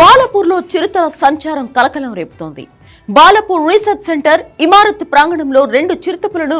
బాలపూర్లో చిరుతల సంచారం కలకలం రేపుతోంది. బాలపూర్ రీసెర్చ్ సెంటర్ ఇమారత్ ప్రాంగణంలో రెండు చిరుతపులను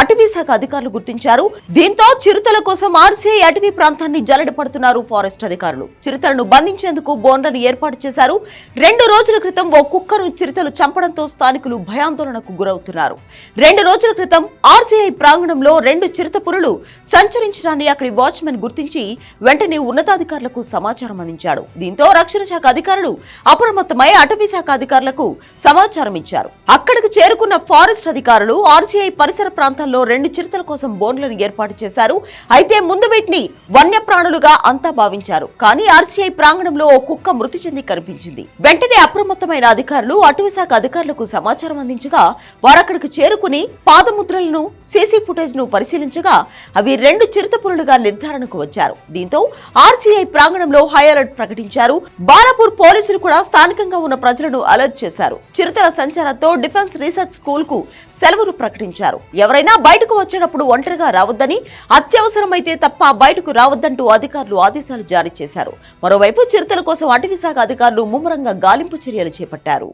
అటవీ శాఖ అధికారులు గుర్తించారు. దీంతో చిరుతల కోసం ఆర్సీఐ అటవీ ప్రాంతాన్ని జల్లెడ పడుతున్నారు ఫారెస్ట్ అధికారులు. చిరుతలను బంధించేందుకు బోన్లను ఏర్పాటు చేశారు. రెండు రోజుల క్రితం ఓ కుక్కను చిరుతలు చంపడంతో స్థానికులు భయాందోళనకు గురవుతున్నారు. రెండు రోజుల క్రితం ఆర్సీఐ ప్రాంగణంలో రెండు చిరుతపులు సంచరించడాన్ని అక్కడి వాచ్మెన్ గుర్తించి వెంటనే ఉన్నతాధికారులకు సమాచారం అందించాడు. దీంతో రక్షణ శాఖ అధికారులు అప్రమత్తమై అటవీ శాఖ అధికారులకు సమాచారం ఇచ్చారు. అక్కడికి చేరుకున్న ఫారెస్ట్ అధికారులు ఆర్సీఐ పరిసర ప్రాంతాల్లో రెండు చిరుతల కోసం బోన్లను ఏర్పాటు చేశారు. అయితే ముందు వీటిని వన్యప్రాణులుగా అంతా భావించారు. కానీ ఆర్సీఐ ప్రాంగణంలో ఓ కుక్క మృతి చెంది కనిపించింది. వెంటనే అప్రమత్తమైన అధికారులు అటవీశాఖ అధికారులకు సమాచారం అందించగా వారు అక్కడికి చేరుకుని పాదముద్రలను సీసీ ఫుటేజ్ను పరిశీలించగా అవి రెండు చిరుతపులులుగా నిర్ధారణకు వచ్చారు. దీంతో ఆర్సీఐ ప్రాంగణంలో హై అలర్ట్ ప్రకటించారు. బాలాపూర్ పోలీసులు కూడా స్థానికంగా ఉన్న ప్రజలను అలర్ట్ చేశారు. చిరుతల సంచారంతో డిఫెన్స్ రీసెర్చ్ స్కూల్కు సెలవులు ప్రకటించారు. ఎవరైనా బయటకు వచ్చేటప్పుడు ఒంటరిగా రావద్దని అత్యవసరమైతే తప్ప బయటకు రావద్దంటూ అధికారులు ఆదేశాలు జారీ చేశారు. మరోవైపు చిరుతల కోసం అటవీ శాఖ అధికారులు ముమ్మరంగా గాలింపు చర్యలు చేపట్టారు.